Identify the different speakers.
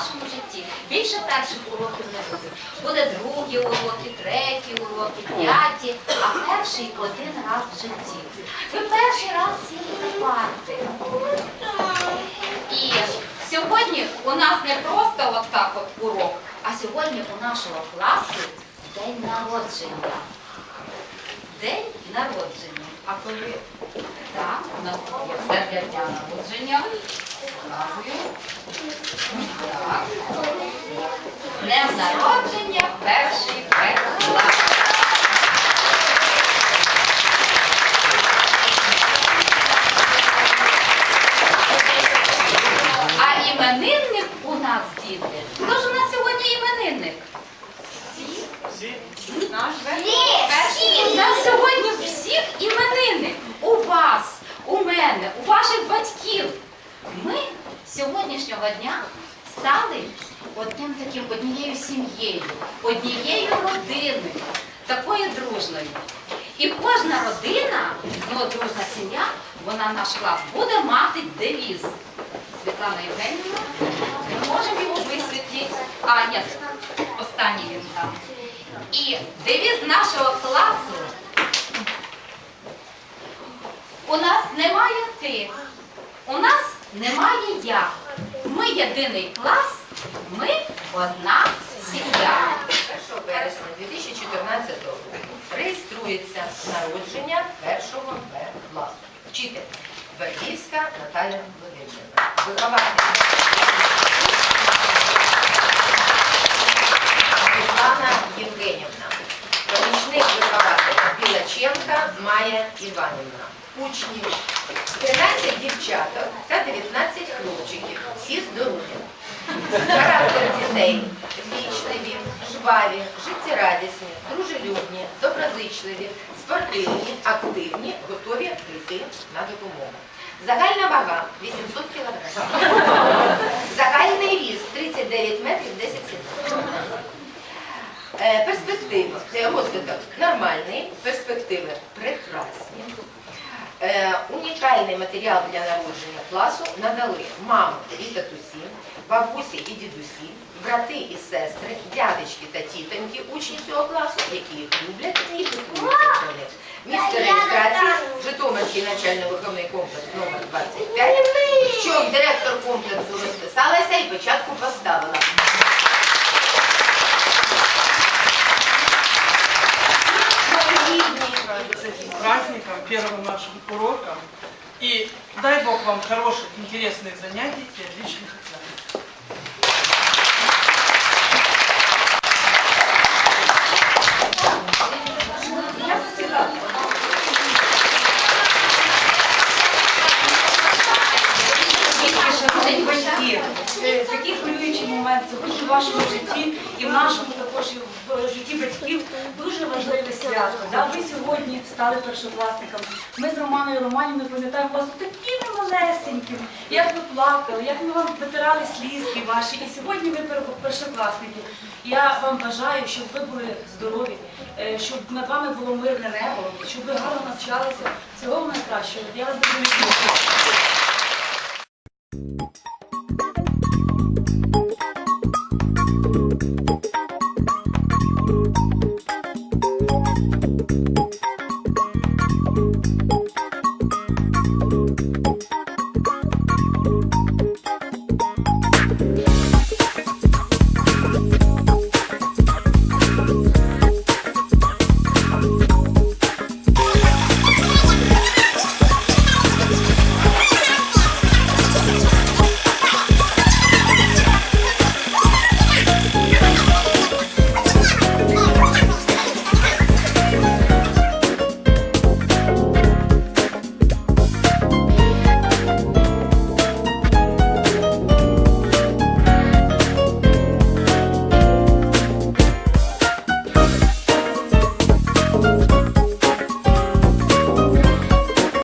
Speaker 1: урок вашому житті. Більше перших уроків не буде. Буде другі уроки, треті уроки, п'яті, а перший один раз в житті. Ви перший раз сіли за парти. І сьогодні у нас не просто от так от урок, а сьогодні у нашого класу день народження. День народження. А коли так, у нас є все для дня народження. Так. Днем народження перший Б. А іменинник у нас, діти. Хто ж у нас сьогодні іменинник? Наш перший. У нас сьогодні всіх іменинник. У вас, у мене, у ваших батьків. Ми сьогоднішнього дня стали одним таким, однією сім'єю, однією родиною, такою дружною. І кожна родина, ну дружна сім'я, вона наш клас, буде мати девіз. Світлана Євгенівна, ми можемо його висвітлити. А, ні, останній він там. І девіз нашого класу. У нас немає ти, у нас немає я. Ми єдиний клас, ми одна сім'я.
Speaker 2: 1 вересня 2014 року реєструється народження першого класу. Вчитель Верхівська Наталя Володимирівна. Вихователь Іванівна. Учні 13 дівчаток та 19 хлопчиків. Всі здорові. Характер дітей вічливі, жваві, життєрадісні, дружелюбні, доброзичливі, спортивні, активні, готові прийти на допомогу. Загальна вага 800 кг. Загальний ріст 39 метрів 10 сантиметрів. Е, Перспективи. Е, Розвиток нормальний, перспективи прекрасні. Е, унікальний матеріал для народження класу надали мами і татусі, бабусі і дідусі, брати і сестри, дядечки та тітоньки, учні цього класу, які їх люблять і піклуються про них. Місце реєстрації Житомирський навчально-виховний комплекс номер 25 в чому директор комплексу розписалася і початку поставила.
Speaker 3: с этим праздником, первым нашим уроком. И дай Бог вам хороших, интересных занятий и отличных оценок.
Speaker 4: Шановні батьки, е, такий хвилюючий момент це дуже в вашому житті і в нашому Також в житті батьків дуже важливе свято. Да? Ви сьогодні стали першокласниками. Ми з Романою Романівною пам'ятаємо вас такими малесенькими, як ви плакали, як ми вам витирали слізки ваші. І сьогодні ви першокласники. Я вам бажаю, щоб ви були здорові, е, щоб над вами було мирне небо, щоб ви гарно навчалися. Всього вам найкращого. Я вас дуже люблю. Thank you.